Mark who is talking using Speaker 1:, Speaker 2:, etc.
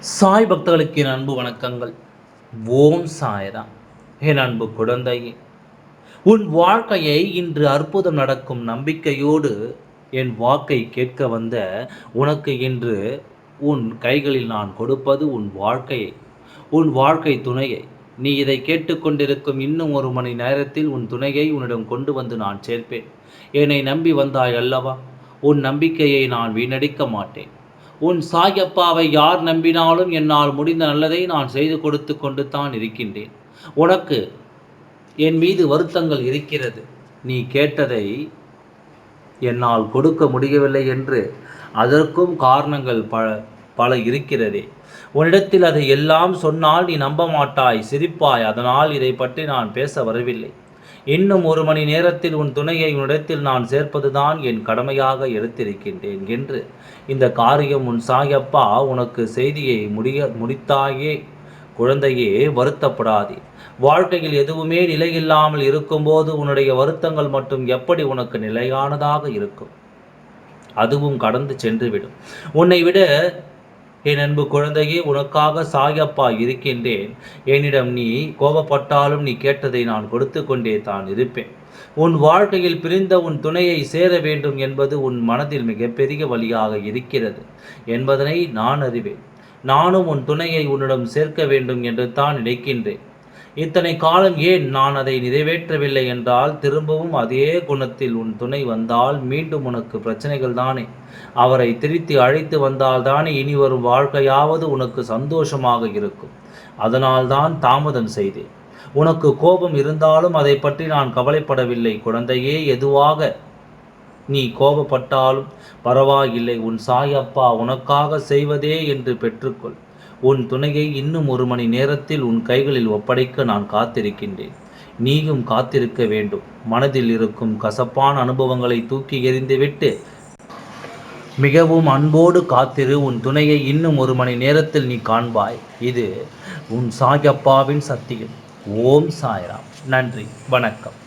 Speaker 1: சாய் பக்தர்களுக்கு என் அன்பு வணக்கங்கள். ஓம் சாயரா என் அன்பு குழந்தையே உன் வாழ்க்கையை இன்று அற்புதம் நடக்கும் நம்பிக்கையோடு என் வாக்கை கேட்க வந்த உனக்கு இன்று உன் கைகளில் நான் கொடுப்பது உன் வாழ்க்கையை உன் வாழ்க்கை துணையை. நீ இதை கேட்டுக்கொண்டிருக்கும் இன்னும் ஒரு மணி நேரத்தில் உன் துணையை உன்னிடம் கொண்டு வந்து நான் சேர்ப்பேன். என்னை நம்பி வந்தாய் அல்லவா? உன் நம்பிக்கையை நான் வீணடிக்க மாட்டேன். உன் சாயப்பாவை யார் நம்பினாலும் என்னால் முடிந்த நல்லதை நான் செய்து கொடுத்து கொண்டு தான் இருக்கின்றேன். உனக்கு என் மீது வருத்தங்கள் இருக்கிறது. நீ கேட்டதை என்னால் கொடுக்க முடியவில்லை என்று அதற்கும் காரணங்கள் பல பல இருக்கிறதே. உன்னிடத்தில் அதை எல்லாம் சொன்னால் நீ நம்ப மாட்டாய் சிரிப்பாய். அதனால் இதை பற்றி நான் பேச வரவில்லை. இன்னும் ஒரு மணி நேரத்தில் உன் துணையை உன்னிடத்தில் நான் சேர்ப்பதுதான் என் கடமையாக எடுத்திருக்கின்றேன் என்று இந்த காரியம் உன் சாயப்பா உனக்கு செய்தியை முடிய முடித்தாயே குழந்தையே வருத்தப்படாதே. வாழ்க்கையில் எதுவுமே நிலையில்லாமல் இருக்கும்போது உன்னுடைய வருத்தங்கள் மட்டும் எப்படி உனக்கு நிலையானதாக இருக்கும்? அதுவும் கடந்து சென்றுவிடும். உன்னை விட என் அன்பு குழந்தையே உனக்காக சாயப்பா இருக்கின்றேன். என்னிடம் நீ கோபப்பட்டாலும் நீ கேட்டதை நான் கொடுத்து கொண்டே தான் இருப்பேன். உன் வாழ்க்கையில் பிரிந்த உன் துணையை சேர வேண்டும் என்பது உன் மனதில் மிகப்பெரிய வழியாக இருக்கிறது என்பதனை நான் அறிவேன். நானும் உன் துணையை உன்னிடம் சேர்க்க வேண்டும் என்று தான் நினைக்கின்றேன். இத்தனை காலம் ஏன் நான் அதை நிறைவேற்றவில்லை என்றால் திரும்பவும் அதே குணத்தில் உன் துணை வந்தால் மீண்டும் உனக்கு பிரச்சனைகள் தானே. அவரை திருத்தி அழைத்து வந்தால் தானே இனி வரும் வாழ்க்கையாவது உனக்கு சந்தோஷமாக இருக்கும். அதனால்தான் தாமதம் செய்தேன். உனக்கு கோபம் இருந்தாலும் அதை பற்றி நான் கவலைப்படவில்லை. குழந்தையே எதுவாக நீ கோபப்பட்டாலும் பரவாயில்லை. உன் சாயப்பா உனக்காக செய்வதே என்று பெற்றுக்கொள். உன் துணையை இன்னும் ஒரு மணி நேரத்தில் உன் கைகளில் ஒப்படைக்க நான் காத்திருக்கின்றேன். நீயும் காத்திருக்க வேண்டும். மனதில் இருக்கும் கசப்பான அனுபவங்களை தூக்கி எறிந்துவிட்டு மிகவும் அன்போடு காத்திரு. உன் துணையை இன்னும் ஒரு மணி நேரத்தில் நீ காண்பாய். இது உன் சாயப்பாவின் சத்தியம். ஓம் சாய்ராம். நன்றி. வணக்கம்.